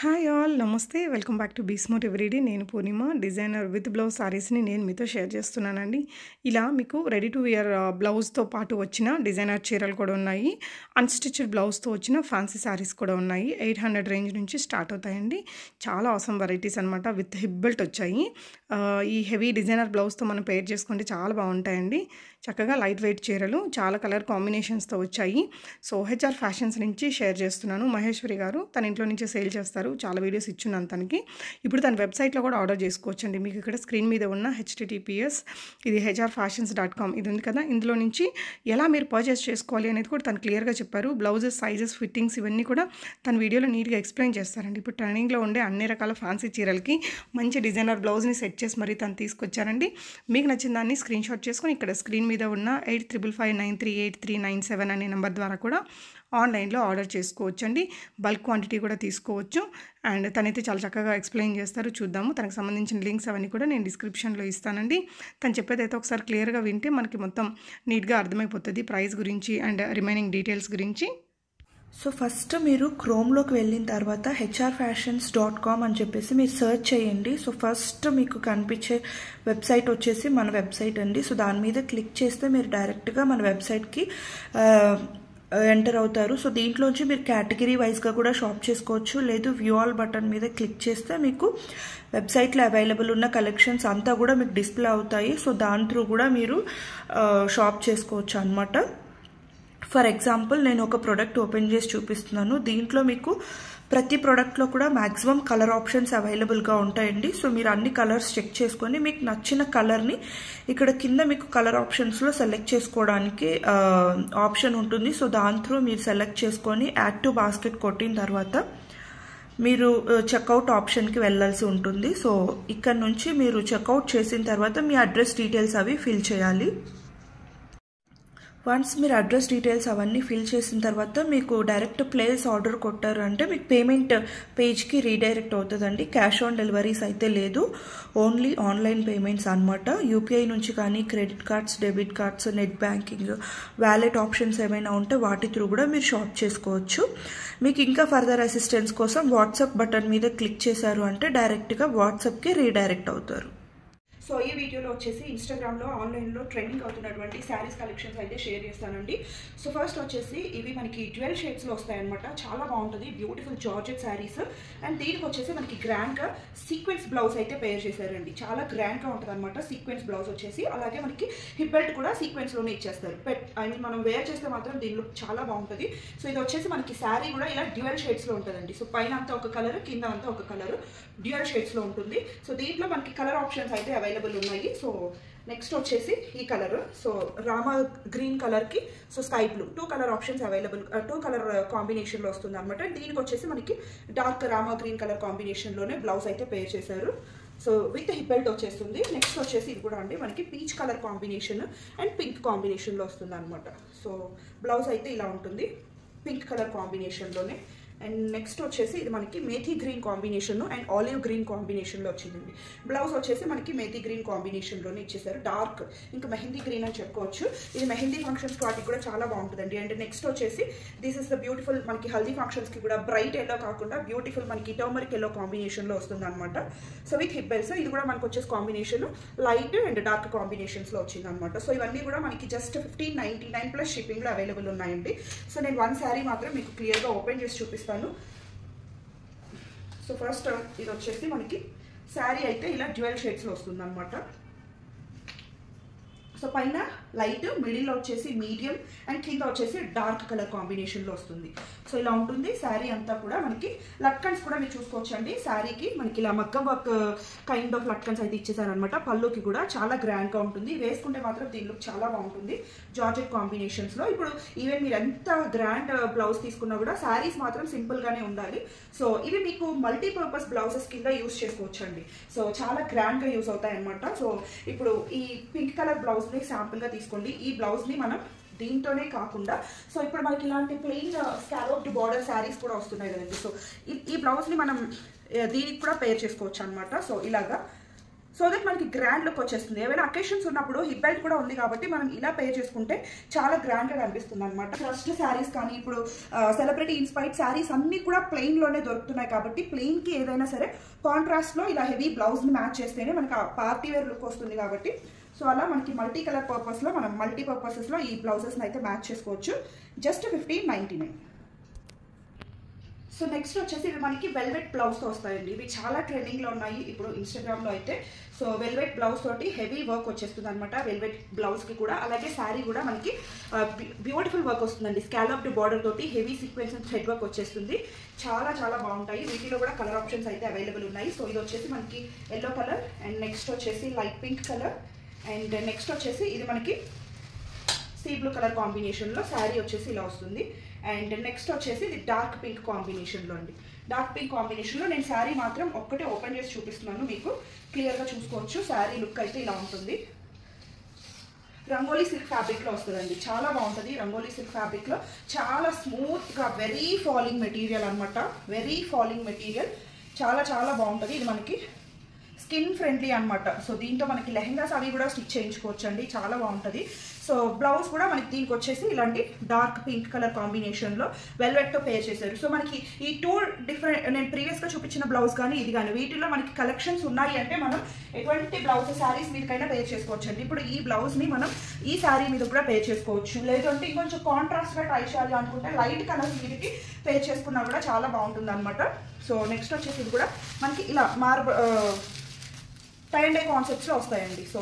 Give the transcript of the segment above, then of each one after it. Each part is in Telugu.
హాయ్ ఆల్ నమస్తే. వెల్కమ్ బ్యాక్ టు బీస్మోట్ ఎవ్రీడే నేను పూర్ణిమ డిజైనర్ విత్ బ్లౌజ్ సారీస్ని నేను మీతో షేర్ చేస్తున్నానండి. ఇలా మీకు రెడీ టు వియర్ బ్లౌజ్తో పాటు వచ్చిన డిజైనర్ చీరలు కూడా ఉన్నాయి. అన్స్టిచ్డ్ బ్లౌజ్తో వచ్చిన ఫ్యాన్సీ సారీస్ కూడా ఉన్నాయి. ఎయిట్ హండ్రెడ్ రేంజ్ నుంచి స్టార్ట్ అవుతాయండి. చాలా అవసరం వెరైటీస్ అనమాట విత్ హిప్ బెల్ట్ వచ్చాయి ఈ హెవీ డిజైనర్ బ్లౌజ్తో మనం పేర్ చేసుకుంటే చాలా బాగుంటాయండి. చక్కగా లైట్ వెయిట్ చీరలు చాలా కలర్ కాంబినేషన్స్తో వచ్చాయి. సో హెచ్ఆర్ ఫ్యాషన్స్ నుంచి షేర్ చేస్తున్నాను. మహేశ్వరి గారు తన ఇంట్లో నుంచి సేల్ చేస్తారు. చాలా వీడియోస్ ఇచ్చున్నాను తనకి. ఇప్పుడు తన వెబ్సైట్లో కూడా ఆర్డర్ చేసుకోవచ్చండి. మీకు ఇక్కడ స్క్రీన్ మీద ఉన్న హెచ్టిటిపిఎస్ ఇది హెచ్ఆర్ ఫ్యాషన్స్ డాట్ కామ్ ఇది ఉంది కదా? ఇందులో నుంచి ఎలా మీరు పర్చేస్ చేసుకోవాలి అనేది కూడా తను క్లియర్గా చెప్పారు. బ్లౌజెస్ సైజెస్ ఫిట్టింగ్స్ ఇవన్నీ కూడా తన వీడియోలో నీట్గా ఎక్స్ప్లెయిన్ చేస్తారండి. ఇప్పుడు ట్రెండింగ్లో ఉండే అన్ని రకాల ఫ్యాన్సీ చీరలకి మంచి డిజైనర్ బ్లౌజ్ని సెట్ చేసి మరీ తను తీసుకొచ్చారండి. మీకు నచ్చిన దాన్ని స్క్రీన్ షాట్ చేసుకొని ఇక్కడ స్క్రీన్ మీద ఉన్న eight triple five nine three eight three nine seven అనే నెంబర్ ద్వారా కూడా ఆన్లైన్లో ఆర్డర్ చేసుకోవచ్చు అండి బల్క్ క్వాంటిటీ కూడా తీసుకోవచ్చు. అండ్ తనైతే చాలా చక్కగా ఎక్స్ప్లెయిన్ చేస్తారు. చూద్దాము. తనకు సంబంధించిన లింక్స్ అవన్నీ కూడా నేను డిస్క్రిప్షన్లో ఇస్తానండి. తను చెప్పేదైతే ఒకసారి క్లియర్గా వింటే మనకి మొత్తం నీట్గా అర్థమైపోతుంది ప్రైస్ గురించి అండ్ రిమైనింగ్ డీటెయిల్స్ గురించి. సో ఫస్ట్ మీరు క్రోమ్లోకి వెళ్ళిన తర్వాత హెచ్ఆర్ ఫ్యాషన్స్ డాట్ కామ్ అని చెప్పేసి మీరు సెర్చ్ చేయండి. సో ఫస్ట్ మీకు కనిపించే వెబ్సైట్ వచ్చేసి మన వెబ్సైట్ అండి. సో దాని మీద క్లిక్ చేస్తే మీరు డైరెక్ట్గా మన వెబ్సైట్కి ఎంటర్ అవుతారు. సో దీంట్లోంచి మీరు కేటగిరీ వైజ్గా కూడా షాప్ చేసుకోవచ్చు. లేదు వ్యూ ఆల్ బటన్ మీద క్లిక్ చేస్తే మీకు వెబ్సైట్లో అవైలబుల్ ఉన్న కలెక్షన్స్ అంతా కూడా మీకు డిస్ప్లే అవుతాయి. సో దాని త్రూ కూడా మీరు షాప్ చేసుకోవచ్చు అనమాట ఫర్ ఎగ్జాంపుల్ నేను ఒక ప్రోడక్ట్ ఓపెన్ చేసి చూపిస్తున్నాను. దీంట్లో మీకు ప్రతి ప్రోడక్ట్లో కూడా మ్యాక్సిమం కలర్ ఆప్షన్స్ అవైలబుల్గా ఉంటాయండి. సో మీరు అన్ని కలర్స్ చెక్ చేసుకొని మీకు నచ్చిన కలర్ని ఇక్కడ కింద మీకు కలర్ ఆప్షన్స్లో సెలెక్ట్ చేసుకోవడానికి ఆప్షన్ ఉంటుంది. సో దాని త్రూ మీరు సెలెక్ట్ చేసుకొని యాడ్ టు బాస్కెట్ కొట్టిన తర్వాత మీరు చెక్అవుట్ ఆప్షన్కి వెళ్ళాల్సి ఉంటుంది. సో ఇక్కడ నుంచి మీరు చెక్అవుట్ చేసిన తర్వాత మీ అడ్రస్ డీటెయిల్స్ అవి ఫిల్ చేయాలి. వన్స్ మీరు అడ్రస్ డీటెయిల్స్ అవన్నీ ఫిల్ చేసిన తర్వాత మీకు డైరెక్ట్ ప్లేస్ ఆర్డర్ కొట్టారు అంటే మీకు పేమెంట్ పేజ్కి రీడైరెక్ట్ అవుతుందండి. క్యాష్ ఆన్ డెలివరీస్ అయితే లేదు. ఓన్లీ ఆన్లైన్ పేమెంట్స్ అనమాట యూపీఐ నుంచి కానీ credit cards debit cards net banking wallet options ఏమైనా ఉంటే వాటి త్రూ కూడా మీరు షాప్ చేసుకోవచ్చు. మీకు ఇంకా ఫర్దర్ అసిస్టెన్స్ కోసం వాట్సాప్ బటన్ మీద క్లిక్ చేశారు అంటే డైరెక్ట్గా వాట్సాప్కి రీడైరెక్ట్ అవుతారు. సో ఈ వీడియోలో వచ్చేసి ఇన్స్టాగ్రామ్లో ఆన్లైన్లో ట్రెండింగ్ అవుతున్నటువంటి శారీస్ కలెక్షన్స్ అయితే షేర్ చేస్తానండి. సో ఫస్ట్ వచ్చేసి ఇవి మనకి ట్వెల్వ్ షేడ్స్లో వస్తాయన్నమాట. చాలా బాగుంటుంది. బ్యూటిఫుల్ జార్జెట్ శారీస్ అండ్ దీనికి వచ్చేసి మనకి గ్రాండ్గా సీక్వెన్స్ బ్లౌజ్ అయితే పేర్ చేశారండి. చాలా గ్రాండ్గా ఉంటుంది అనమాట సీక్వెన్స్ బ్లౌజ్ వచ్చేసి. అలాగే మనకి హిప్ బెల్ట్ కూడా సీక్వెన్స్లోనే ఇచ్చేస్తారు. పెట్ ఐ మీన్ మనం వేర్ చేస్తే మాత్రం దీని లుక్ చాలా బాగుంటుంది. సో ఇది వచ్చేసి మనకి శారీ కూడా ఇలా డ్యూయల్ షేడ్స్లో ఉంటుందండి. సో పైన అంతా ఒక కలర్ కింద అంతా ఒక కలర్ డ్యూయల్ షేడ్స్లో ఉంటుంది. సో దీంట్లో మనకి కలర్ ఆప్షన్స్ అయితే అవైలబుల్ అవైలబుల్ ఉన్నాయి. సో నెక్స్ట్ వచ్చేసి ఈ కలర్ సో రామా గ్రీన్ కలర్కి so sky blue two colour options available two colour కాంబినేషన్లో వస్తుంది అనమాట దీనికి వచ్చేసి మనకి డార్క్ రామా గ్రీన్ కలర్ కాంబినేషన్లోనే బ్లౌజ్ అయితే పేర్ చేశారు. సో విత్ హిప్ బెల్ట్ వచ్చేస్తుంది. నెక్స్ట్ వచ్చేసి ఇది కూడా అండి మనకి peach colour combination and pink కాంబినేషన్లో వస్తుంది అనమాట సో బ్లౌజ్ అయితే ఇలా ఉంటుంది. పింక్ కలర్ కాంబినేషన్లోనే అండ్ నెక్స్ట్ వచ్చేసి ఇది మనకి methi green combination and olive green కాంబినేషన్లో వచ్చిందండి. బ్లౌజ్ వచ్చేసి మనకి మేథీ గ్రీన్ కాంబినేషన్లోనే ఇచ్చేసారు. డార్క్ ఇంకా మెహందీ గ్రీన్ అని చెప్పుకోవచ్చు. ఇది మెహందీ ఫంక్షన్స్ వాటికి కూడా చాలా బాగుంటుందండి. అండ్ నెక్స్ట్ వచ్చేసి దిస్ ఇస్ ద బ్యూటిఫుల్ మనకి హల్దీ ఫంక్షన్స్కి కూడా బ్రైట్ ఎల్లో కాకుండా బ్యూటిఫుల్ మనకి టర్మరిక్ ఎల్లో కాంబినేషన్లో వస్తుంది అనమాట సో విత్ హిబ్బెల్స్ ఇది కూడా మనకు వచ్చేసి కాంబినేషన్ లైట్ అండ్ డార్క్ కాంబినేషన్స్లో వచ్చింది అనమాట సో ఇవన్నీ కూడా మనకి just fifteen ninety nine plus షిప్పింగ్లో అవైలబుల్ ఉన్నాయండి. సో నేను వన్ శారీ మాత్రం మీకు క్లియర్గా ఓపెన్ చేసి చూపిస్తాను. సో ఫస్ట్ uh, ఇది వచ్చేసి మనకి శారీ అయితే ఇలా జ్యువెల్ షేడ్స్లో వస్తుంది అనమాట సో పైన లైట్ మిడిల్లో వచ్చేసి మీడియం అండ్ కింద వచ్చేసి డార్క్ కలర్ కాంబినేషన్లో వస్తుంది. సో ఇలా ఉంటుంది. శారీ అంతా కూడా మనకి లట్కన్స్ కూడా మీరు చూసుకోవచ్చు అండి శారీకి మనకి ఇలా మగ్గం వర్క్ కైండ్ ఆఫ్ లట్కన్స్ అయితే ఇచ్చేసారనమాట. పళ్ళుకి కూడా చాలా గ్రాండ్గా ఉంటుంది. వేసుకుంటే మాత్రం దీని లుక్ చాలా బాగుంటుంది. జార్జెట్ కాంబినేషన్స్లో. ఇప్పుడు ఈవెన్ మీరు ఎంత గ్రాండ్ uh, బ్లౌజ్ తీసుకున్నా కూడా శారీస్ మాత్రం సింపుల్గానే ఉండాలి. సో ఇవి మీకు మల్టీపర్పస్ బ్లౌజెస్ కింద యూస్ చేసుకోవచ్చు అండి సో చాలా గ్రాండ్గా యూస్ అవుతాయి అనమాట సో ఇప్పుడు ఈ పింక్ కలర్ బ్లౌజ్ని శాంపుల్గా తీసుకోండి. ఈ బ్లౌజ్ని మనం దీంతోనే కాకుండా సో ఇప్పుడు మనకి ఇలాంటి ప్లెయిన్ స్కాలోప్డ్ బార్డర్ శారీస్ కూడా వస్తున్నాయి కదండి. సో ఈ బ్లౌజ్ని మనం దీనికి కూడా పేర్ చేసుకోవచ్చు అనమాట సో ఇలాగా. సో దట్ మనకి గ్రాండ్ లుక్ వచ్చేస్తుంది. ఏమైనా అకేషన్స్ ఉన్నప్పుడు హిప్ బెల్ట్ కూడా ఉంది కాబట్టి మనం ఇలా పే చేసుకుంటే చాలా గ్రాండ్గా అనిపిస్తుంది అనమాట ఫస్ట్ శారీస్ కానీ ఇప్పుడు సెలబ్రిటీ ఇన్స్పైర్డ్ శారీస్ అన్నీ కూడా ప్లెయిన్లోనే దొరుకుతున్నాయి కాబట్టి ప్లెయిన్కి ఏదైనా సరే కాంట్రాస్ట్లో ఇలా హెవీ బ్లౌజ్ని మ్యాచ్ చేస్తేనే మనకి పార్టీ వేర్ లుక్ వస్తుంది కాబట్టి సో అలా మనకి మల్టీ కలర్ పర్పస్లో మనం మల్టీ పర్పసెస్లో ఈ బ్లౌజెస్ని అయితే మ్యాచ్ చేసుకోవచ్చు. Just fifteen ninety nine so next వచ్చేసి ఇవి మనకి వెల్వెట్ బ్లౌజ్తో వస్తాయండి. ఇవి చాలా ట్రెండింగ్లో ఉన్నాయి. ఇప్పుడు ఇన్స్టాగ్రామ్లో అయితే. సో వెల్వెట్ బ్లౌజ్ తోటి హెవీ వర్క్ వచ్చేస్తుంది అనమాట వెల్వెట్ బ్లౌజ్కి కూడా. అలాగే శారీ కూడా మనకి బ్యూటిఫుల్ వర్క్ వస్తుందండి. స్కాలప్డ్ బార్డర్ తోటి హెవీ సీక్వెన్స్ థ్రెడ్ వర్క్ వచ్చేస్తుంది. చాలా చాలా బాగుంటాయి. వీటిలో కూడా కలర్ ఆప్షన్స్ అయితే అవైలబుల్ ఉన్నాయి. సో ఇది వచ్చేసి మనకి ఎల్లో కలర్ అండ్ నెక్స్ట్ వచ్చేసి light pink colour and next వచ్చేసి ఇది మనకి సీ బ్లూ కలర్ కాంబినేషన్లో శారీ వచ్చేసి ఇలా వస్తుంది. అండ్ నెక్స్ట్ వచ్చేసి ఇది డార్క్ పింక్ కాంబినేషన్లో అండి. డార్క్ పింక్ కాంబినేషన్లో నేను శారీ మాత్రం ఒక్కటే ఓపెన్ చేసి చూపిస్తున్నాను మీకు. క్లియర్గా చూసుకోవచ్చు. శారీ లుక్ అయితే ఇలా ఉంటుంది. రంగోలీ సిల్క్ ఫ్యాబ్రిక్లో వస్తుందండి. చాలా బాగుంటుంది. రంగోలీ సిల్క్ ఫ్యాబ్రిక్లో చాలా స్మూత్గా వెరీ ఫాలింగ్ మెటీరియల్ అనమాట వెరీ ఫాలింగ్ మెటీరియల్ చాలా చాలా బాగుంటుంది. ఇది మనకి స్కిన్ ఫ్రెండ్లీ అనమాట సో దీంతో మనకి లెహెంగాస్ అవి కూడా స్టిచ్ చేయించుకోవచ్చు అండి చాలా బాగుంటుంది. సో బ్లౌజ్ కూడా మనకి దీనికి వచ్చేసి ఇలాంటి డార్క్ పింక్ కలర్ కాంబినేషన్లో వెల్వెట్తో పేర్ చేశారు. సో మనకి ఈ టూ డిఫరెంట్ నేను ప్రీవియస్గా చూపించిన బ్లౌజ్ కానీ ఇది కానీ వీటిలో మనకి కలెక్షన్స్ ఉన్నాయి అంటే మనం ఎటువంటి బ్లౌజ్ శారీస్ మీదకైనా పేర్ చేసుకోవచ్చు అండి ఇప్పుడు ఈ బ్లౌజ్ని మనం ఈ శారీ మీద కూడా పేర్ చేసుకోవచ్చు. లేదంటే ఇంకొంచెం కాంట్రాస్ట్గా ట్రై చేయాలి అనుకుంటే లైట్ కలర్ మీదకి పేర్ చేసుకున్నా కూడా చాలా బాగుంటుంది అనమాట సో నెక్స్ట్ వచ్చేసి ఇది కూడా మనకి ఇలా మార్బ టై అండ్ డై కాన్సెప్ట్స్లో వస్తాయండి. సో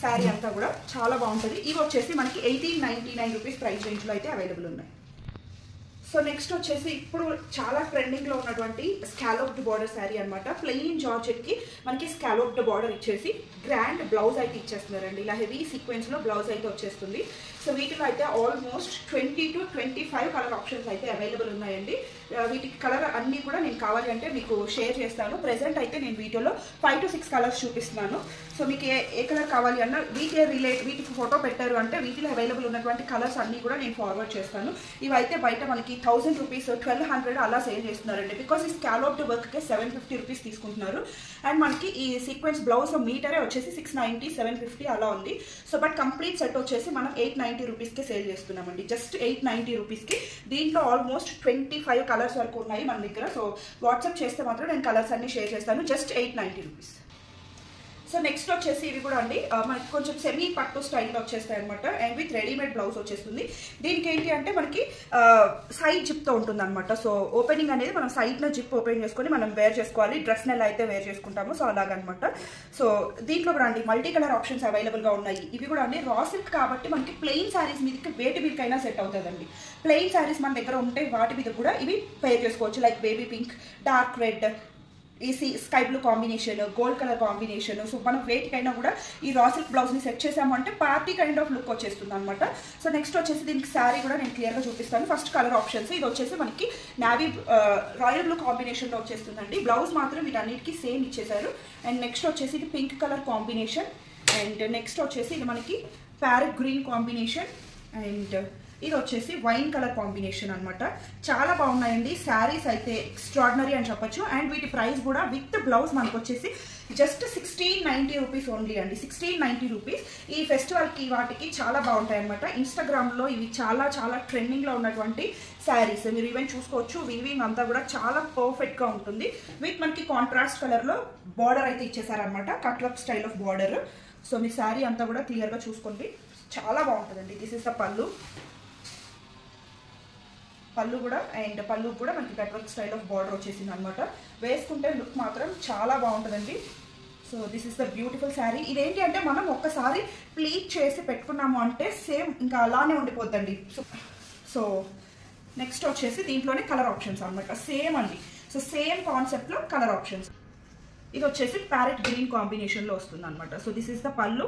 శారీ అంతా కూడా చాలా బాగుంటుంది. ఇవి వచ్చేసి మనకి eighteen ninety nine rupees price రేంజ్లో అయితే అవైలబుల్ ఉన్నాయి. సో నెక్స్ట్ వచ్చేసి ఇప్పుడు చాలా ట్రెండింగ్లో ఉన్నటువంటి స్కాలోప్డ్ బార్డర్ శారీ అనమాట ప్లెయిన్ జార్జెట్కి మనకి స్కాలోప్డ్ బార్డర్ ఇచ్చేసి గ్రాండ్ బ్లౌజ్ అయితే ఇచ్చేస్తున్నారండి. ఇలా హెవీ సీక్వెన్స్లో బ్లౌజ్ అయితే వచ్చేస్తుంది. సో వీటిలో అయితే almost twenty two twenty five colour options అయితే అవైలబుల్ ఉన్నాయండి. Uh, వీటికి కలర్ అన్నీ కూడా నేను కావాలి అంటే మీకు షేర్ చేస్తాను. ప్రెసెంట్ అయితే నేను వీడియోలో ఫైవ్ టు సిక్స్ కలర్స్ చూపిస్తున్నాను. సో మీకు ఏ ఏ కలర్ కావాలి అన్న వీటి రిలేట్ వీటికి ఫోటో పెట్టారు అంటే వీటిలో అవైలబుల్ ఉన్నటువంటి కలర్స్ అన్నీ కూడా నేను ఫార్వర్డ్ చేస్తాను. ఇవైతే బయట మనకి థౌసండ్ రూపీస్ ట్వెల్వ్ హండ్రెడ్ అలా సేల్ చేస్తున్నారండి. బికాస్ ఈ స్కాలోప్డ్ వర్క్కి సెవెన్ ఫిఫ్టీ రూపీస్ తీసుకుంటున్నారు. అండ్ మనకి ఈ సీక్వెన్స్ బ్లౌజ్ మీటరే వచ్చేసి సిక్స్ నైంటీ సెవెన్ ఫిఫ్టీ అలా ఉంది. సో బట్ కంప్లీట్ సెట్ వచ్చేసి మనం ఎయిట్ నైంటీ రూపీస్కి సేల్ చేస్తున్నామండి. జస్ట్ ఎయిట్ నైంటీ రూపీస్కి. దీంట్లో ఆల్మోస్ట్ ట్వంటీ ఫైవ్ కలర్స్ వరకు ఉన్నాయి మన దగ్గర. సో వాట్సాప్ చేస్తే మాత్రం నేను కలర్స్ అన్ని షేర్ చేస్తాను. Just eight ninety rupees. So next వచ్చేసి ఇవి కూడా అండి. మనకి కొంచెం సెమీ పట్టు స్టైల్లో వచ్చేస్తాయి అనమాట అండ్ విత్ రెడీమేడ్ బ్లౌజ్ వచ్చేస్తుంది. దీనికి ఏంటి అంటే మనకి సైడ్ జిప్తో ఉంటుంది అనమాట సో ఓపెనింగ్ అనేది మనం సైడ్లో జిప్ ఓపెన్ చేసుకొని మనం వేర్ చేసుకోవాలి. డ్రెస్ నెల అయితే వేర్ చేసుకుంటాము. సో అలాగనమాట సో దీంట్లో కూడా అండి మల్టీ కలర్ ఆప్షన్స్ అవైలబుల్గా ఉన్నాయి. ఇవి కూడా అండి రా సిల్క్ కాబట్టి మనకి ప్లెయిన్ శారీస్ మీదకి వేటి మీదకైనా సెట్ అవుతుందండి. ప్లెయిన్ శారీస్ మన దగ్గర ఉంటే వాటి మీద కూడా ఇవి పేర్ చేసుకోవచ్చు. Like baby pink dark red ఈ sea sky blue combination gold colour combination so మనం వేటికైనా కూడా ఈ రా సిల్క్ బ్లౌజ్ని సెట్ చేసామంటే పార్టీ కైండ్ ఆఫ్ లుక్ వచ్చేస్తుంది అనమాట సో నెక్స్ట్ వచ్చేసి దీనికి శారీ కూడా నేను క్లియర్గా చూపిస్తాను. ఫస్ట్ కలర్ ఆప్షన్స్ ఇది వచ్చేసి మనకి నావీ రాయల్ బ్లూ కాంబినేషన్లో వచ్చేస్తుందండి. బ్లౌజ్ మాత్రం వీటన్నిటికీ సేమ్ ఇచ్చేసారు. అండ్ నెక్స్ట్ వచ్చేసి ఇది pink colour combination and next వచ్చేసి ఇది మనకి ప్యారెట్ గ్రీన్ కాంబినేషన్ అండ్ ఇది వచ్చేసి వైన్ కలర్ కాంబినేషన్ అనమాట చాలా బాగున్నాయండి. శారీస్ అయితే ఎక్స్ట్రాడినరీ అని చెప్పొచ్చు. అండ్ వీటి ప్రైస్ కూడా విత్ బ్లౌజ్ మనకు వచ్చేసి just sixteen ninety rupees only అండి. సిక్స్టీన్ నైంటీ రూపీస్ ఈ ఫెస్టివల్కి వాటికి చాలా బాగుంటాయి అనమాట ఇన్స్టాగ్రామ్లో ఇవి చాలా చాలా ట్రెండింగ్లో ఉన్నటువంటి శారీస్. మీరు ఈవెన్ చూసుకోవచ్చు. వీవింగ్ అంతా కూడా చాలా పర్ఫెక్ట్గా ఉంటుంది. విత్ మనకి కాంట్రాస్ట్ కలర్లో బార్డర్ అయితే ఇచ్చేసారనమాట cut work style of border so మీ శారీ అంతా కూడా క్లియర్గా చూసుకోండి. చాలా బాగుంటుందండి. దిస్ ఇస్ ద పళ్ళు పళ్ళు కూడా అండ్ పళ్ళు కూడా మనకి పెట్రోల్ స్టైల్ ఆఫ్ బార్డర్ వచ్చేసింది అనమాట వేసుకుంటే లుక్ మాత్రం చాలా బాగుంటుందండి. So this is the beautiful sari ఇదేంటి అంటే మనం ఒక్కసారి ప్లీట్ చేసి పెట్టుకున్నాము అంటే సేమ్ ఇంకా అలానే ఉండిపోద్దండి. సో సో నెక్స్ట్ వచ్చేసి దీంట్లోనే కలర్ ఆప్షన్స్ అనమాట సేమ్ అండి. సో సేమ్ కాన్సెప్ట్లో కలర్ ఆప్షన్స్ ఇది వచ్చేసి ప్యారెట్ గ్రీన్ కాంబినేషన్లో వస్తుంది అనమాట so this is the pallu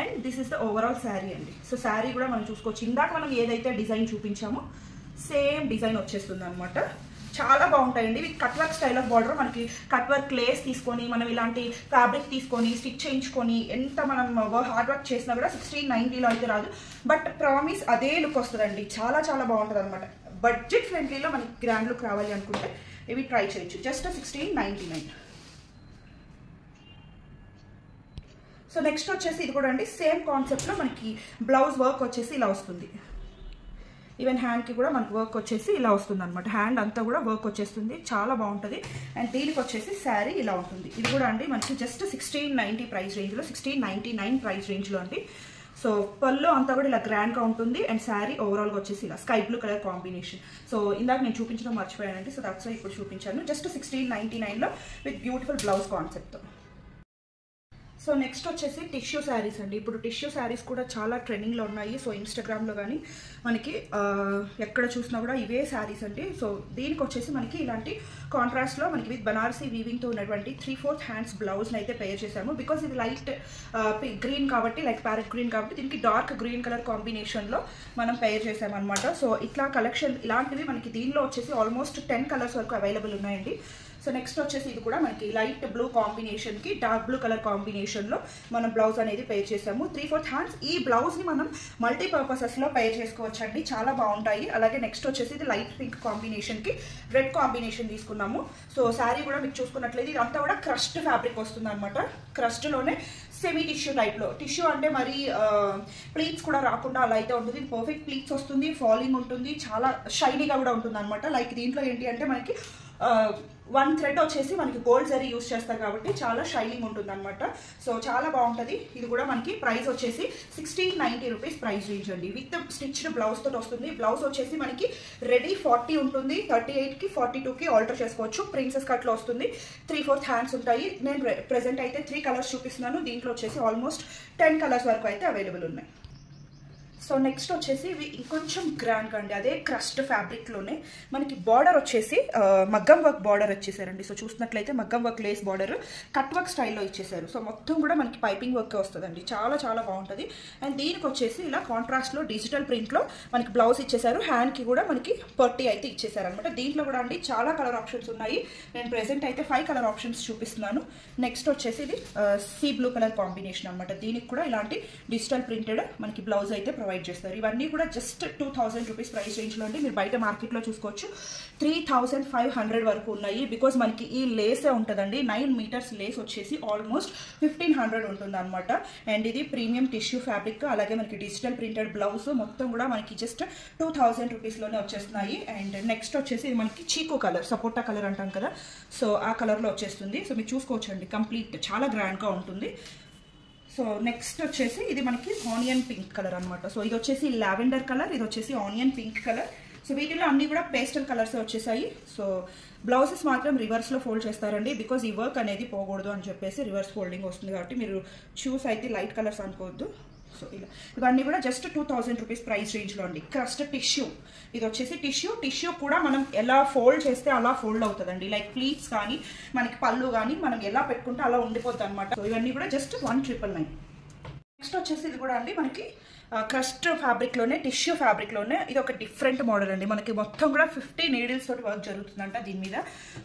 and this is the overall sari అండి. సో శారీ కూడా మనం చూసుకోవచ్చు. ఇందాక మనం ఏదైతే డిజైన్ చూపించామో సేమ్ డిజైన్ వచ్చేస్తుంది అనమాట చాలా బాగుంటాయండి. ఇవి cut work style of border మనకి కట్ వర్క్ లేస్ తీసుకొని మనం ఇలాంటి ఫ్యాబ్రిక్ తీసుకొని స్టిచ్ చేయించుకొని ఎంత మనం హార్డ్ వర్క్ చేసినా కూడా సిక్స్టీన్ నైన్టీలో అయితే రాదు. బట్ ప్రామిస్ అదే లుక్ వస్తుందండి. చాలా చాలా బాగుంటుంది అనమాట బడ్జెట్ ఫ్రెండ్లీలో మనకి గ్రాండ్ లుక్ రావాలి అనుకుంటే ఇవి ట్రై చేయొచ్చు. Just sixteen ninety nine so next వచ్చేసి ఇది కూడా అండి. సేమ్ కాన్సెప్ట్లో మనకి బ్లౌజ్ వర్క్ వచ్చేసి ఇలా వస్తుంది. ఈవెన్ హ్యాండ్కి కూడా మనకు వర్క్ వచ్చేసి ఇలా వస్తుంది అనమాట హ్యాండ్ అంతా కూడా వర్క్ వచ్చేస్తుంది. చాలా బాగుంటుంది. అండ్ దీనికి వచ్చేసి శారీ ఇలా ఉంటుంది. ఇది కూడా అండి మనకి జస్ట్ సిక్స్టీన్ నైంటీ ప్రైస్ రేంజ్లో సిక్స్టీన్ నైంటీ నైన్ ప్రైస్ రేంజ్లో అండి. సో పళ్ళు అంతా కూడా ఇలా గ్రాండ్గా ఉంటుంది. అండ్ శారీ ఓవరాల్గా వచ్చేసి ఇలా sky blue colour combination so ఇందాక నేను చూపించడం మర్చిపోయానండి. సో దాట్స్ ఇప్పుడు చూపించాను. జస్ట్ సిక్స్టీన్ నైంటీ నైన్లో విత్ బ్యూటిఫుల్ బ్లౌజ్ కాన్సెప్ట్తో సో నెక్స్ట్ వచ్చేసి టిష్యూ శారీస్ అండి. ఇప్పుడు టిష్యూ శారీస్ కూడా చాలా ట్రెండింగ్లో ఉన్నాయి. సో ఇన్స్టాగ్రామ్లో కానీ మనకి ఎక్కడ చూసినా కూడా ఇవే శారీస్ అండి. సో దీనికి వచ్చేసి మనకి ఇలాంటి కాంట్రాస్ట్లో మనకి విత్ బనారసీ వీవింగ్తో ఉన్నటువంటి త్రీ ఫోర్త్ హ్యాండ్స్ బ్లౌజ్ని అయితే పేర్ చేశాము. బికాస్ ఇది లైట్ గ్రీన్ కాబట్టి లైక్ ప్యారెట్ గ్రీన్ కాబట్టి దీనికి డార్క్ గ్రీన్ కలర్ కాంబినేషన్లో మనం పేర్ చేసామన్నమాట సో ఇట్లా కలెక్షన్ ఇలాంటివి మనకి దీనిలో వచ్చేసి ఆల్మోస్ట్ టెన్ కలర్స్ వరకు అవైలబుల్ ఉన్నాయండి. సో నెక్స్ట్ వచ్చేసి ఇది కూడా మనకి లైట్ బ్లూ కాంబినేషన్కి డార్క్ బ్లూ కలర్ కాంబినేషన్లో మనం బ్లౌజ్ అనేది పేర్ చేసాము. త్రీ ఫోర్త్ హ్యాండ్స్ ఈ బ్లౌజ్ని మనం మల్టీ పర్పసెస్లో పేర్ చేసుకోవచ్చు అండి చాలా బాగుంటాయి. అలాగే నెక్స్ట్ వచ్చేసి ఇది లైట్ పింక్ కాంబినేషన్కి రెడ్ కాంబినేషన్ తీసుకున్నాము. సో శారీ కూడా మీకు చూసుకున్నట్లయితే ఇదంతా కూడా క్రస్ట్ ఫ్యాబ్రిక్ వస్తుంది అనమాట క్రస్ట్లోనే సెమీ టిష్యూ టైప్లో. టిష్యూ అంటే మరి ప్లీట్స్ కూడా రాకుండా అలా అయితే ఉంటుంది. పర్ఫెక్ట్ ప్లీట్స్ వస్తుంది ఫాలింగ్ ఉంటుంది. చాలా షైనీగా కూడా ఉంటుంది అనమాట లైక్ దీంట్లో ఏంటి అంటే మనకి వన్ థ్రెడ్ వచ్చేసి మనకి గోల్డ్ జరీ యూస్ చేస్తారు కాబట్టి చాలా షైనింగ్ ఉంటుంది అనమాట సో చాలా బాగుంటుంది. ఇది కూడా మనకి ప్రైస్ వచ్చేసి sixteen ninety rupees price range అండి. విత్ స్టిచ్డ్ బ్లౌజ్ తోటి వస్తుంది. బ్లౌజ్ వచ్చేసి మనకి రెడీ ఫార్టీ ఉంటుంది. థర్టీ ఎయిట్కి ఫార్టీ టూకి ఆల్టర్ చేసుకోవచ్చు. ప్రిన్సెస్ కట్లో వస్తుంది. త్రీ ఫోర్త్ హ్యాండ్స్ ఉంటాయి. నేను ప్రెసెంట్ అయితే త్రీ కలర్స్ చూపిస్తున్నాను. దీంట్లో వచ్చేసి ఆల్మోస్ట్ టెన్ కలర్స్ వరకు అయితే అవైలబుల్ ఉన్నాయి. సో నెక్స్ట్ వచ్చేసి ఇవి ఇంకొంచెం గ్రాండ్గా అండి. అదే క్రస్ట్ ఫ్యాబ్రిక్లోనే మనకి బార్డర్ వచ్చేసి మగ్గం వర్క్ బార్డర్ వచ్చేసారండి. సో చూసినట్లయితే మగ్గం work lace border cut work స్టైల్లో ఇచ్చేసారు. సో మొత్తం కూడా మనకి పైపింగ్ వర్క్ వస్తుందండి. చాలా చాలా బాగుంటుంది. అండ్ దీనికి వచ్చేసి ఇలా కాంట్రాస్ట్లో డిజిటల్ ప్రింట్లో మనకి బ్లౌజ్ ఇచ్చేసారు. హ్యాండ్కి కూడా మనకి పర్టీ అయితే ఇచ్చేసారు అనమాట దీంట్లో కూడా అండి చాలా కలర్ ఆప్షన్స్ ఉన్నాయి. నేను ప్రెసెంట్ అయితే ఫైవ్ కలర్ ఆప్షన్స్ చూపిస్తున్నాను. నెక్స్ట్ వచ్చేసి ఇది సీ బ్లూ కలర్ కాంబినేషన్ అనమాట దీనికి కూడా ఇలాంటి డిజిటల్ ప్రింటెడ్ మనకి బ్లౌజ్ అయితే ప్రొవైడ్ చేస్తారు. ఇవన్నీ కూడా just two thousand rupees price రేంజ్లో ఉండి మీరు బయట మార్కెట్లో చూసుకోవచ్చు. త్రీ థౌసండ్ ఫైవ్ హండ్రెడ్ వరకు ఉన్నాయి. బికాజ్ మనకి ఈ లేసే ఉంటుందండి. నైన్ మీటర్స్ లేస్ వచ్చేసి ఆల్మోస్ట్ ఫిఫ్టీన్ హండ్రెడ్ ఉంటుంది అనమాట అండ్ ఇది ప్రీమియం టిష్యూ ఫ్యాబ్రిక్ అలాగే మనకి డిజిటల్ ప్రింటెడ్ బ్లౌజ్ మొత్తం కూడా మనకి జస్ట్ టూ థౌసండ్ రూపీస్లోనే వచ్చేస్తున్నాయి. అండ్ నెక్స్ట్ వచ్చేసి ఇది మనకి చీకో కలర్ సపోటా కలర్ అంటాం కదా. సో ఆ కలర్లో వచ్చేస్తుంది. సో మీరు చూసుకోవచ్చు అండి కంప్లీట్ చాలా గ్రాండ్గా ఉంటుంది. సో నెక్స్ట్ వచ్చేసి ఇది మనకి ఆనియన్ పింక్ కలర్ అనమాట సో ఇది వచ్చేసి లావెండర్ కలర్ ఇది వచ్చేసి ఆనియన్ పింక్ కలర్ సో వీటిలో అన్ని కూడా పేస్టల్ కలర్స్ వచ్చేసాయి. సో బ్లౌజెస్ మాత్రం రివర్స్లో ఫోల్డ్ చేస్తారండి బికాజ్ ఈ వర్క్ అనేది పోకూడదు అని చెప్పేసి రివర్స్ ఫోల్డింగ్ వస్తుంది కాబట్టి మీరు చూస్ అయితే లైట్ కలర్స్ అనుకోవద్దు. సో ఇలా ఇవన్నీ కూడా just two thousand rupees price రేంజ్లో అండి. క్రస్ట్ టిష్యూ ఇది వచ్చేసి టిష్యూ టిష్యూ కూడా మనం ఎలా ఫోల్డ్ చేస్తే అలా ఫోల్డ్ అవుతుందండి. లైక్ ప్లీట్స్ కానీ మనకి పళ్ళు కానీ మనం ఎలా పెట్టుకుంటే అలా ఉండిపోతుంది అనమాట సో ఇవన్నీ కూడా just one triple nine next వచ్చేసి ఇది కూడా అండి. మనకి క్రస్ట్ ఫ్యాబ్రిక్లోనే టిష్యూ ఫ్యాబ్రిక్లోనే ఇది ఒక డిఫరెంట్ మోడల్ అండి. మనకి మొత్తం కూడా ఫిఫ్టీ నీడిల్స్ తోటి వర్క్ జరుగుతుందంట దీని మీద.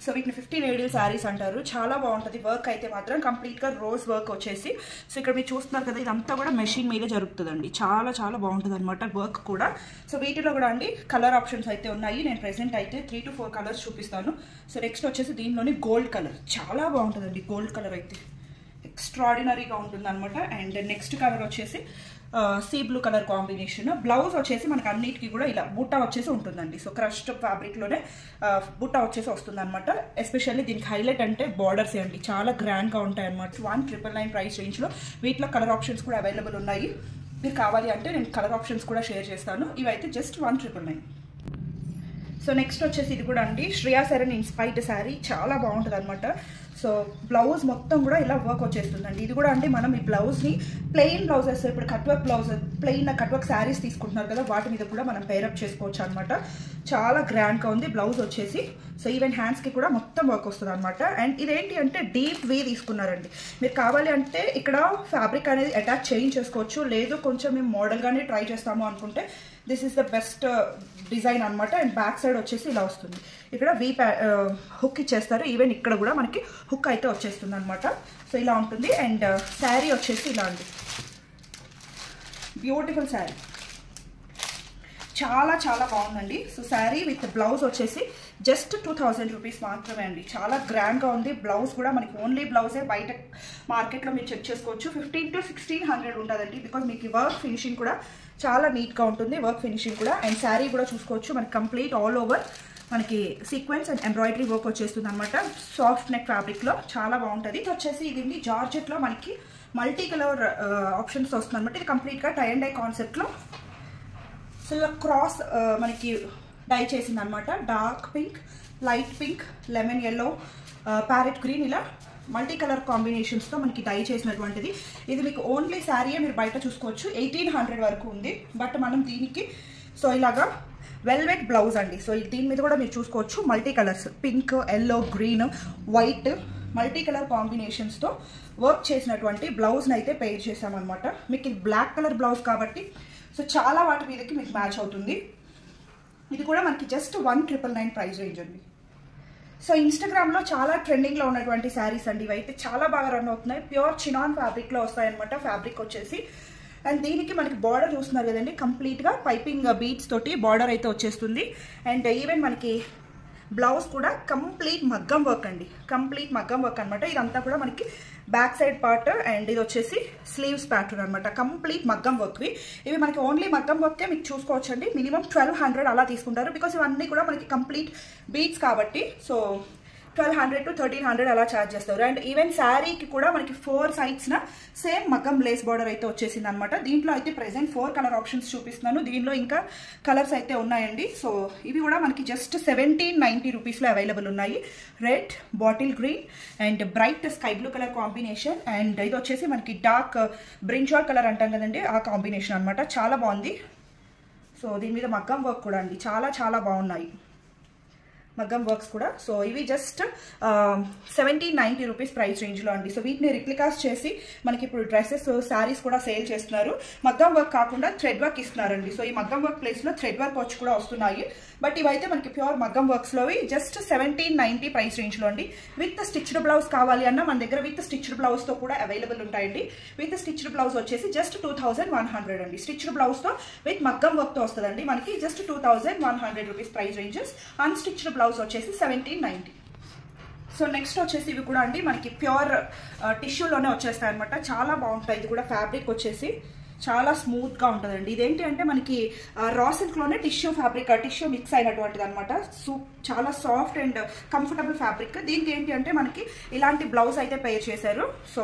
సో వీటిని ఫిఫ్టీ నీడిల్ శారీస్ అంటారు. చాలా బాగుంటుంది వర్క్ అయితే మాత్రం. కంప్లీట్గా రోజ్ వర్క్ వచ్చేసి. సో ఇక్కడ మీరు చూస్తున్నారు కదా ఇదంతా కూడా మెషిన్ మీద జరుగుతుందండి. చాలా చాలా బాగుంటుంది అనమాట వర్క్ కూడా. సో వీటిలో కూడా అండి కలర్ ఆప్షన్స్ అయితే ఉన్నాయి. నేను ప్రెసెంట్ అయితే త్రీ టు ఫోర్ కలర్స్ చూపిస్తాను. సో నెక్స్ట్ వచ్చేసి దీనిలోని గోల్డ్ కలర్ చాలా బాగుంటుందండి గోల్డ్ కలర్ అయితే. ఎక్స్ట్రాడినరీగా ఉంటుంది అనమాట అండ్ నెక్స్ట్ కలర్ వచ్చేసి sea blue colour combination. Blouse వచ్చేసి మనకు అన్నిటికీ కూడా ఇలా బుట్ట వచ్చేసి ఉంటుందండి. సో క్రష్డ్ ఫ్యాబ్రిక్లోనే బుట్ట వచ్చేసి వస్తుంది అనమాట ఎస్పెషల్లీ దీనికి హైలైట్ అంటే బార్డర్స్ అండి. చాలా గ్రాండ్గా ఉంటాయి అనమాట వన్ ట్రిపుల్ నైన్ ప్రైస్ రేంజ్లో వీటిలో కలర్ ఆప్షన్స్ కూడా అవైలబుల్ ఉన్నాయి. మీరు కావాలి అంటే నేను కలర్ ఆప్షన్స్ కూడా షేర్ చేస్తాను. ఇవైతే just one triple nine so next వచ్చేసి ఇది కూడా అండి. శ్రేయా సరన్ ఇన్స్పైర్డ్ శారీ చాలా బాగుంటుంది అనమాట సో బ్లౌజ్ మొత్తం కూడా ఇలా వర్క్ వచ్చేస్తుందండి. ఇది కూడా అంటే మనం ఈ బ్లౌజ్ని ప్లెయిన్ బ్లౌజెస్ ఇప్పుడు cut work blouse plain cut work saris తీసుకుంటున్నారు కదా వాటి మీద కూడా మనం పేరప్ చేసుకోవచ్చు అనమాట చాలా గ్రాండ్గా ఉంది బ్లౌజ్ వచ్చేసి. సో ఈవెన్ హ్యాండ్స్కి కూడా మొత్తం వర్క్ వస్తుంది అనమాట అండ్ ఇదేంటి అంటే డీప్ వే తీసుకున్నారండి. మీరు కావాలి అంటే ఇక్కడ ఫ్యాబ్రిక్ అనేది అటాచ్ చేయించేసుకోవచ్చు. లేదు కొంచెం మేము మోడల్గానే ట్రై చేస్తాము అనుకుంటే this is the best design అనమాట అండ్ బ్యాక్ సైడ్ వచ్చేసి ఇలా వస్తుంది. ఇక్కడ వీ హుక్ ఇచ్చేస్తారు. ఈవెన్ ఇక్కడ కూడా మనకి హుక్ అయితే వచ్చేస్తుంది అనమాట సో ఇలా ఉంటుంది. అండ్ శారీ వచ్చేసి ఇలా ఉంది బ్యూటిఫుల్ శారీ. చాలా చాలా బాగుందండి. సో శారీ విత్ బ్లౌజ్ వచ్చేసి జస్ట్ టూ థౌజండ్ రూపీస్ మాత్రమే అండి. చాలా గ్రాండ్గా ఉంది. బ్లౌజ్ కూడా మనకి ఓన్లీ బ్లౌజే బయట మార్కెట్లో మీరు చెక్ చేసుకోవచ్చు. ఫిఫ్టీన్ టు సిక్స్టీన్ హండ్రెడ్ ఉంటుందండి. బికాజ్ మీకు వర్క్ ఫినిషింగ్ కూడా చాలా నీట్గా ఉంటుంది వర్క్ ఫినిషింగ్ కూడా. అండ్ శారీ కూడా చూసుకోవచ్చు. మనకి కంప్లీట్ ఆల్ ఓవర్ మనకి సీక్వెన్స్ అండ్ ఎంబ్రాయిడరీ వర్క్ వచ్చేస్తుంది అనమాట సాఫ్ట్ నెక్ ఫ్యాబ్రిక్లో చాలా బాగుంటుంది. ఇది వచ్చేసి uh, ఇది జార్జెట్లో uh, మనకి మల్టీ కలర్ ఆప్షన్స్ వస్తుంది అనమాట ఇది కంప్లీట్గా టై అండ్ డై కాన్సెప్ట్లో సో ఇలా క్రాస్ మనకి డై చేసింది అనమాట dark pink light pink lemon yellow parrot green ఇలా మల్టీ కలర్ కాంబినేషన్స్తో మనకి డై చేసినటువంటిది. ఇది మీకు ఓన్లీ శారీయే మీరు బయట చూసుకోవచ్చు. ఎయిటీన్ హండ్రెడ్ వరకు ఉంది. బట్ మనం దీనికి సో ఇలాగా వెల్వెట్ బ్లౌజ్ అండి. సో దీని మీద కూడా మీరు చూసుకోవచ్చు multi colours pink yellow green white multi colour కాంబినేషన్స్తో work చేసినటువంటి బ్లౌజ్ని అయితే పేర్ చేసామన్నమాట మీకు ఇది బ్లాక్ కలర్ బ్లౌజ్ కాబట్టి సో చాలా వాటి మీదకి మీకు మ్యాచ్ అవుతుంది. ఇది కూడా మనకి just one triple nine price range అండి. సో ఇన్స్టాగ్రామ్లో చాలా ట్రెండింగ్లో ఉన్నటువంటి శారీస్ అండి ఇవైతే చాలా బాగా రన్ అవుతున్నాయి. ప్యూర్ చినాన్ ఫ్యాబ్రిక్లో వస్తాయన్నమాట ఫ్యాబ్రిక్ వచ్చేసి. అండ్ దీనికి మనకి బార్డర్ చూస్తున్నారు కదండి కంప్లీట్గా పైపింగ్ బీట్స్ తోటి బార్డర్ అయితే వచ్చేస్తుంది. అండ్ ఈవెన్ మనకి బ్లౌజ్ కూడా కంప్లీట్ మగ్గం వర్క్ అండి. కంప్లీట్ మగ్గం వర్క్ అనమాట ఇదంతా కూడా మనకి బ్యాక్ సైడ్ పార్ట్ అండ్ ఇది వచ్చేసి స్లీవ్స్ ప్యాటర్న్ అనమాట కంప్లీట్ మగ్గం వర్క్వి ఇవి మనకి ఓన్లీ మగ్గం వర్కే మీకు చూసుకోవచ్చండి. మినిమం ట్వెల్వ్ హండ్రెడ్ అలా తీసుకుంటారు. బికాస్ ఇవన్నీ కూడా మనకి కంప్లీట్ బీట్స్ కాబట్టి. So twelve hundred to thirteen hundred అలా ఛార్జ్ చేస్తారు. అండ్ ఈవెన్ శారీకి కూడా మనకి ఫోర్ సైడ్స్న సేమ్ మగ్గం లేస్ బార్డర్ అయితే వచ్చేసింది అనమాట దీంట్లో అయితే ప్రెసెంట్ ఫోర్ కలర్ ఆప్షన్స్ చూపిస్తున్నాను. దీనిలో ఇంకా కలర్స్ అయితే ఉన్నాయండి. సో ఇవి కూడా మనకి జస్ట్ సెవెంటీన్ నైంటీ రూపీస్లో అవైలబుల్ ఉన్నాయి. Red bottle green and bright sky blue colour combination and ఇది వచ్చేసి మనకి డార్క్ బ్రింజాల్ కలర్ అంటాం కదండి ఆ కాంబినేషన్ అనమాట చాలా బాగుంది. సో దీని మీద మగ్గం వర్క్ కూడా అండి. చాలా చాలా బాగున్నాయి. మగ్గం వర్క్స్ కూడా. సో ఇవి just seventy ninety rupees price రేంజ్లో అండి. సో వీటిని రిప్లికాస్ చేసి మనకి ఇప్పుడు డ్రెస్సెస్ శారీస్ కూడా సేల్ చేస్తున్నారు. మగ్గం వర్క్ కాకుండా థ్రెడ్ వర్క్ ఇస్తున్నారండి. సో ఈ మగ్గం వర్క్ ప్లేస్లో థ్రెడ్ వర్క్ వచ్చి కూడా వస్తున్నాయి. బట్ ఇవైతే మనకి ప్యూర్ మగ్గం వర్క్స్లోవి జస్ట్ సెవెంటీన్ నైంటీ ప్రైస్ రేంజ్లో అండి. విత్ స్టిచ్డ్ బ్లౌజ్ కావాలి అన్న మన దగ్గర విత్ స్టిచ్డ్ బ్లౌజ్తో కూడా అవైలబుల్ ఉంటాయండి. విత్ స్టిచ్డ్ బ్లౌజ్ వచ్చేసి just two thousand one hundred అండి. స్టిచ్డ్ బ్లౌజ్తో విత్ మగ్గం వర్క్తో వస్తుందండి. మనకి just two thousand one hundred rupees price ranges unstitched blouse వచ్చేసి సెవెంటీన్ నైంటీ సో నెక్స్ట్ వచ్చేసి ఇవి కూడా అండి మనకి ప్యూర్ టిష్యూలోనే వచ్చేస్తాయి అనమాట చాలా బాగుంటాయి. ఇది కూడా ఫ్యాబ్రిక్ వచ్చేసి చాలా స్మూత్గా ఉంటుందండి. ఇదేంటి అంటే మనకి రా సిల్క్లోనే టిష్యూ ఫ్యాబ్రిక్ టిష్యూ మిక్స్ అయినటువంటిది అనమాట సూ చాలా సాఫ్ట్ అండ్ కంఫర్టబుల్ ఫ్యాబ్రిక్ దీనికి ఏంటి అంటే మనకి ఇలాంటి బ్లౌజ్ అయితే పే చేశారు. సో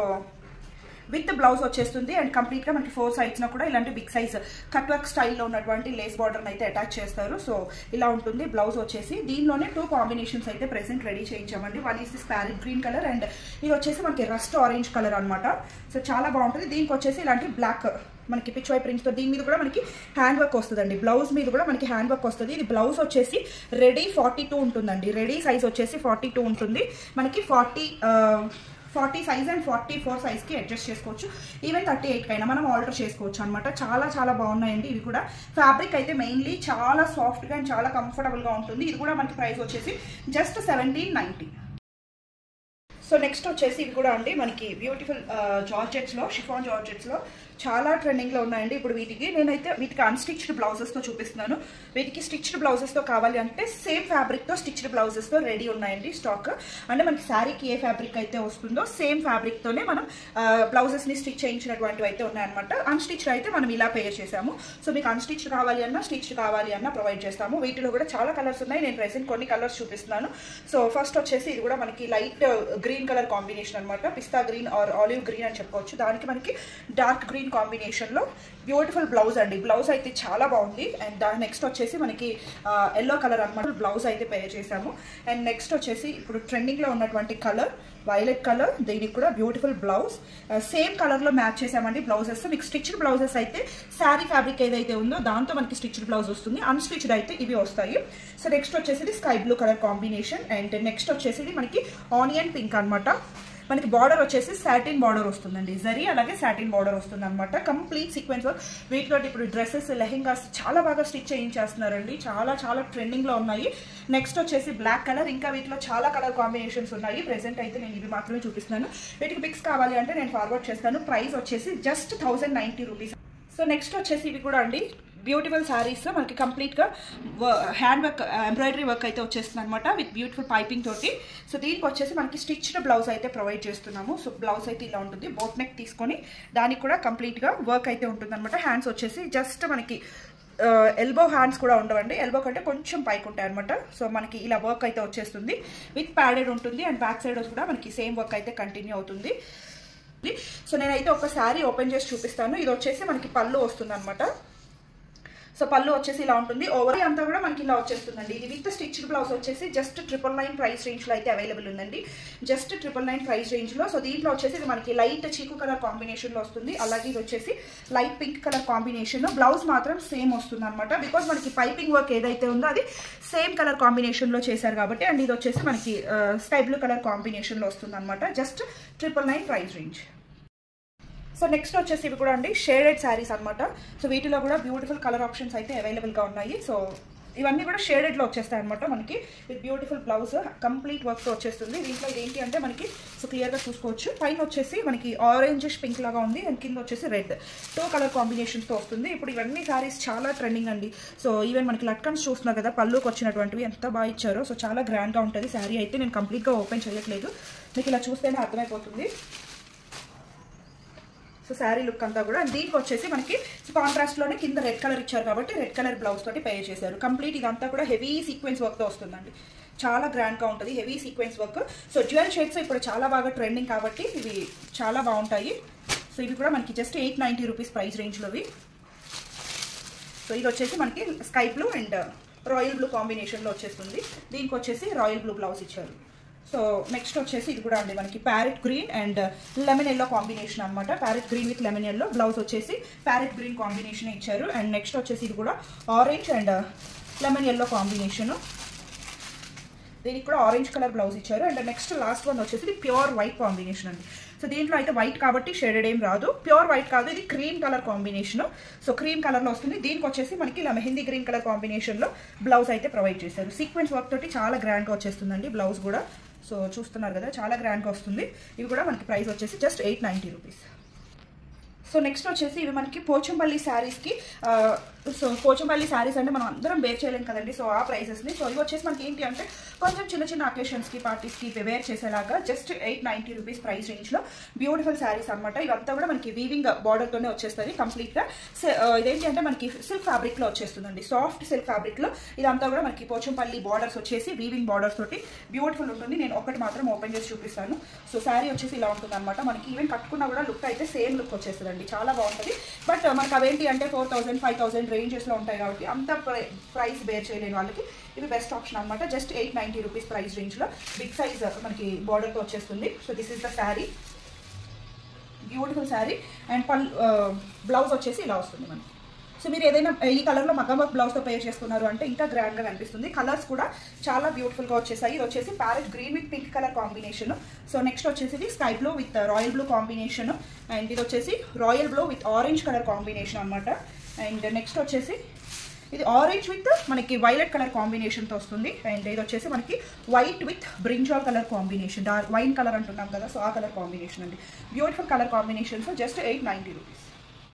విత్ బ్లౌజ్ వచ్చేస్తుంది అండ్ కంప్లీట్గా మనకి ఫోర్ సైడ్స్న కూడా ఇలాంటి బిగ్ సైజ్ కట్ వర్క్ స్టైల్లో ఉన్నటువంటి లేస్ బార్డర్ని అయితే అటాచ్ చేస్తారు. సో ఇలా ఉంటుంది. బ్లౌజ్ వచ్చేసి దీనిలోనే టూ కాంబినేషన్స్ అయితే ప్రెసెంట్ రెడీ చేయించామండి. వన్ ఈస్ స్పారెట్ ప్యారెట్ గ్రీన్ కలర్ అండ్ ఇది వచ్చేసి మనకి రస్ట్ ఆరెంజ్ కలర్ అనమాట సో చాలా బాగుంటుంది. దీనికి వచ్చేసి ఇలాంటి బ్లాక్ మనకి పిచ్ వై ప్రింట్స్తో దీని మీద కూడా మనకి హ్యాండ్ వర్క్ వస్తుందండి. బ్లౌజ్ మీద కూడా మనకి హ్యాండ్ వర్క్ వస్తుంది. ఇది బ్లౌజ్ వచ్చేసి రెడీ ఫార్టీ టూ ఉంటుందండి. రెడీ సైజ్ వచ్చేసి ఫార్టీ టూ ఉంటుంది. మనకి forty forty size and forty four సైజ్కి adjust చేసుకోవచ్చు. ఈవెన్ థర్టీ ఎయిట్ కైనా మనం ఆల్టర్ చేసుకోవచ్చు అనమాట చాలా చాలా బాగున్నాయండి ఇవి కూడా. ఫ్యాబ్రిక్ అయితే మెయిన్లీ చాలా సాఫ్ట్గా అండ్ చాలా కంఫర్టబుల్గా ఉంటుంది. ఇది కూడా మనకి ప్రైస్ వచ్చేసి just seventeen ninety so next వచ్చేసి ఇవి కూడా అండి. మనకి బ్యూటిఫుల్ జార్జెట్స్లో షిఫాన్ జార్జెట్స్లో చాలా ట్రెండింగ్లో ఉన్నాయండి. ఇప్పుడు వీటికి నేనైతే వీటికి అన్స్టిచ్డ్ బ్లౌజెస్తో చూపిస్తున్నాను. వీటికి స్టిచ్డ్ బ్లౌజెస్తో కావాలి అంటే సేమ్ ఫ్యాబ్రిక్తో స్టిచ్డ్ బ్లౌజెస్తో రెడీ ఉన్నాయండి స్టాక్. అంటే మనకి శారీకి ఏ ఫ్యాబ్రిక్ అయితే వస్తుందో సేమ్ ఫ్యాబ్రిక్తోనే మనం బ్లౌజెస్ని స్టిచ్ చేయించినటువంటివి అయితే ఉన్నాయన్నమాట. అన్స్టిచ్డ్ అయితే మనం ఇలా పేర్ చేసాము. సో మీకు అన్స్టిచ్డ్ కావాలి అన్నా స్టిచ్డ్ కావాలి అన్నా ప్రొవైడ్ చేస్తాము. వీటిలో కూడా చాలా కలర్స్ ఉన్నాయి. నేను ప్రెసెంట్ కొన్ని కలర్స్ చూపిస్తున్నాను. సో ఫస్ట్ వచ్చేసి ఇది కూడా మనకి లైట్ గ్రీన్ కలర్ కాంబినేషన్ అనమాట పిస్తా గ్రీన్ ఆర్ ఆలివ్ గ్రీన్ అని చెప్పుకోవచ్చు. దానికి మనకి డార్క్ గ్రీన్ కాంబినేషన్లో బ్యూటిఫుల్ బ్లౌజ్ అండి. బ్లౌజ్ అయితే చాలా బాగుంది. అండ్ దాని నెక్స్ట్ వచ్చేసి మనకి ఎల్లో కలర్ అనమాట బ్లౌజ్ అయితే పే చేసాము అండ్ నెక్స్ట్ వచ్చేసి ఇప్పుడు ట్రెండింగ్లో ఉన్నటువంటి కలర్ వైలెట్ కలర్ దీనికి కూడా బ్యూటిఫుల్ బ్లౌజ్. సేమ్ కలర్లో మ్యాచ్ చేసామండి బ్లౌజెస్. మీకు స్టిచ్డ్ బ్లౌజెస్ అయితే శారీ ఫ్యాబ్రిక్ ఏదైతే ఉందో దాంతో మనకి స్టిచ్డ్ బ్లౌజ్ వస్తుంది. అన్స్టిచ్డ్ అయితే ఇవి వస్తాయి. సో నెక్స్ట్ వచ్చేసి sky blue colour combination and next వచ్చేసి మనకి ఆనియన్ పింక్ అనమాట మనకి బార్డర్ వచ్చేసి సాటిన్ బార్డర్ వస్తుందండి. జరీ అలాగే సాటిన్ బార్డర్ వస్తుంది అనమాట కంప్లీట్ సీక్వెన్స్ వర్క్. వీటిలో ఇప్పుడు డ్రెస్సెస్ లెహెంగాస్ చాలా బాగా స్టిచ్ చేయించేస్తున్నారండి. చాలా చాలా ట్రెండింగ్లో ఉన్నాయి. నెక్స్ట్ వచ్చేసి బ్లాక్ కలర్. ఇంకా వీటిలో చాలా కలర్ కాంబినేషన్స్ ఉన్నాయి. ప్రెసెంట్ అయితే నేను ఇవి మాత్రమే చూపిస్తున్నాను. వీటికి పిక్స్ కావాలి అంటే నేను ఫార్వర్డ్ చేస్తాను. ప్రైస్ వచ్చేసి just thousand ninety rupees. So next వచ్చేసి ఇవి కూడా అండి. బ్యూటిఫుల్ శారీస్ మనకి కంప్లీట్గా హ్యాండ్ వర్క్ ఎంబ్రాయిడరీ వర్క్ అయితే వచ్చేస్తుంది అనమాట విత్ బ్యూటిఫుల్ పైపింగ్ తోటి. సో దీనికి వచ్చేసి మనకి స్టిచ్డ్ బ్లౌజ్ అయితే ప్రొవైడ్ చేస్తున్నాము. సో బ్లౌజ్ అయితే ఇలా ఉంటుంది. బోట్ నెక్ తీసుకొని దానికి కూడా కంప్లీట్గా వర్క్ అయితే ఉంటుంది అనమాట హ్యాండ్స్ వచ్చేసి జస్ట్ మనకి ఎల్బో హ్యాండ్స్ కూడా ఉండవండి. ఎల్బో కంటే కొంచెం పైకి ఉంటాయి అనమాట సో మనకి ఇలా వర్క్ అయితే వచ్చేస్తుంది. విత్ ప్యాడెడ్ ఉంటుంది అండ్ బ్యాక్ సైడ్ కూడా మనకి సేమ్ వర్క్ అయితే కంటిన్యూ అవుతుంది. సో నేనైతే ఒక శారీ ఓపెన్ చేసి చూపిస్తాను. ఇది వచ్చేసి మనకి పళ్ళు వస్తుంది అనమాట సో పళ్ళు వచ్చేసి ఇలా ఉంటుంది. ఓవర్ అంతా కూడా మనకి ఇలా వచ్చేస్తుందండి. ఇది విత్ స్టిచ్డ్ బ్లౌజ్ వచ్చేసి జస్ట్ ట్రిపుల్ నైన్ ప్రైస్ రేంజ్లో అయితే అవైలబుల్ ఉందండి. జస్ట్ ట్రిపుల్ నైన్ ప్రైస్ రేంజ్లో. సో దీంట్లో వచ్చేసి ఇది మనకి లైట్ చీకు కలర్ కాంబినేషన్లో వస్తుంది. అలాగే ఇది వచ్చేసి లైట్ పింక్ కలర్ కాంబినేషన్లో. బ్లౌజ్ మాత్రం సేమ్ వస్తుంది అనమాట బికాస్ మనకి పైపింగ్ వర్క్ ఏదైతే ఉందో అది సేమ్ కలర్ కాంబినేషన్లో చేశారు కాబట్టి అండ్ ఇది వచ్చేసి మనకి స్కై బ్లూ కలర్ కాంబినేషన్లో వస్తుంది అనమాట just triple nine price range. So next వచ్చేసి ఇవి కూడా అండి షేడెడ్ శారీస్ అనమాట సో వీటిలో కూడా బ్యూటిఫుల్ కలర్ ఆప్షన్స్ అయితే అవైలబుల్గా ఉన్నాయి. సో ఇవన్నీ కూడా షేడెడ్లో వచ్చేస్తాయి అనమాట మనకి. విత్ బ్యూటిఫుల్ బ్లౌజ్ కంప్లీట్ వర్క్తో వచ్చేస్తుంది. దీంట్లో ఏంటి అంటే మనకి సో క్లియర్గా చూసుకోవచ్చు. పైన వచ్చేసి మనకి ఆరెంజ్ పింక్ లాగా ఉంది. అండ్ కింద వచ్చేసి రెడ్ టూ కలర్ కాంబినేషన్స్తో వస్తుంది. ఇప్పుడు ఇవన్నీ శారీస్ చాలా ట్రెండింగ్ అండి. సో ఈవెన్ మనకి లట్కన్స్ చూస్తున్నారు కదా పళ్ళుకి వచ్చినటువంటివి ఎంత బాగా ఇచ్చారో. సో చాలా గ్రాండ్గా ఉంటుంది. శారీ అయితే నేను కంప్లీట్గా ఓపెన్ చేయట్లేదు. మీకు ఇలా చూస్తేనే అర్థమైపోతుంది. సో శారీ లుక్ అంతా కూడా. అండ్ దీనికి వచ్చేసి మనకి కాంట్రాస్ట్లోనే కింద రెడ్ కలర్ ఇచ్చారు కాబట్టి రెడ్ కలర్ బ్లౌజ్ తోటి పే చేశారు. కంప్లీట్ ఇదంతా కూడా హెవీ సీక్వెన్స్ వర్క్తో వస్తుందండి. చాలా గ్రాండ్గా ఉంటుంది heavy sequence work so jewel shades ఇప్పుడు చాలా బాగా ట్రెండింగ్ కాబట్టి ఇవి చాలా బాగుంటాయి. సో ఇవి కూడా మనకి just eight ninety rupees price రేంజ్లోవి so ఇది వచ్చేసి మనకి sky blue and royal blue కాంబినేషన్లో వచ్చేస్తుంది. దీనికి వచ్చేసి రాయల్ బ్లూ బ్లౌజ్ ఇచ్చారు. సో నెక్స్ట్ వచ్చేసి ఇది కూడా అండి మనకి parrot green and lemon yellow combination అనమాట parrot green with lemon yellow blouse వచ్చేసి ప్యారెట్ గ్రీన్ కాంబినేషన్ ఇచ్చారు. అండ్ నెక్స్ట్ వచ్చేసి ఇది కూడా orange and lemon yellow combination దీనికి కూడా ఆరెంజ్ కలర్ బ్లౌజ్ ఇచ్చారు. అండ్ నెక్స్ట్ లాస్ట్ వన్ వచ్చేసి ఇది ప్యూర్ వైట్ కాంబినేషన్ అండి. సో దీంట్లో అయితే వైట్ కాబట్టి షేడెడ్ ఏం రాదు. ప్యూర్ వైట్ కాదు ఇది cream colour combination so cream కలర్లో వస్తుంది. దీనికి వచ్చేసి మనకి ఇలా మెహందీ గ్రీన్ కలర్ కాంబినేషన్లో బ్లౌజ్ అయితే ప్రొవైడ్ చేశారు. సీక్వెన్స్ వర్క్ తోటి చాలా గ్రాండ్గా వచ్చేస్తుందండి బ్లౌజ్ కూడా. సో చూస్తున్నారు కదా చాలా గ్రాండ్గా వస్తుంది. ఇవి కూడా మనకి ప్రైస్ వచ్చేసి just eight ninety rupees so next వచ్చేసి ఇవి మనకి పోచంపల్లి శారీస్కి సో పోచంపల్లి శారీస్ అంటే మనం అందరం వేర్ చేయలేం కదండి. సో ఆ ప్రైసెస్ని సో ఇవి వచ్చేసి మనకి ఏంటి అంటే కొంచెం చిన్న చిన్న అకేషన్స్కి పార్టీస్కి వేర్ చేసేలాగా just eight ninety rupees price రేంజ్లో బ్యూటిఫుల్ శారీస్ అనమాట ఇవంతా కూడా మనకి వీవింగ్ బార్డర్తోనే వచ్చేస్తుంది కంప్లీట్గా ఇదేంటి అంటే మనకి సిల్క్ ఫ్యాబ్రిక్లో వచ్చేస్తుందండి. సాఫ్ట్ సిల్క్ ఫ్యాబ్రిక్లో ఇదంతా కూడా మనకి పోచంపల్లి బార్డర్స్ వచ్చేసి వీవింగ్ బార్డర్స్ తోటి బ్యూటిఫుల్ ఉంటుంది. నేను ఒకటి మాత్రం ఓపెన్ చేసి చూపిస్తాను. సో శారీ వచ్చేసి ఇలా ఉంటుంది అనమాట మనకి ఈవెన్ కట్టుకున్నా కూడా లుక్ అయితే సేమ్ లుక్ వచ్చేస్తుందండి. చాలా బాగుంటుంది. బట్ మనకి అవేంటి అంటే ఫోర్ థౌసండ్ ఫైవ్ థౌసండ్ రేంజెస్లో ఉంటాయి కాబట్టి అంత ప్రైస్ బేర్ చేయలేని వాళ్ళకి ఇది బెస్ట్ ఆప్షన్ అనమాట just eight ninety rupees price రేంజ్లో బిగ్ సైజ్ మనకి బార్డర్తో వచ్చేస్తుంది. So this is the sari beautiful sari and పల్ uh, బ్లౌజ్ వచ్చేసి ఇలా వస్తుంది మనకి. సో మీరు ఏదైనా ఈ కలర్లో మగ్గం వర్క్ బ్లౌజ్తో పేర్ చేసుకున్నారు అంటే ఇంకా గ్రాండ్గా కనిపిస్తుంది. కలర్స్ కూడా చాలా బ్యూటిఫుల్గా వచ్చేసాయి. ఇది వచ్చేసి parrot green with pink colour combination so next వచ్చేసి sky blue with royal blue combination and ఇది వచ్చేసి royal blue with orange colour combination అనమాట అండ్ నెక్స్ట్ వచ్చేసి ఇది ఆరెంజ్ విత్ మనకి వైలెట్ కలర్ కాంబినేషన్తో వస్తుంది. అండ్ ఇది వచ్చేసి మనకి white with brinjal colour combination dark wine colour అంటున్నాం కదా సో ఆ కలర్ కాంబినేషన్ అండి. Beautiful colour combinations just eight ninety rupees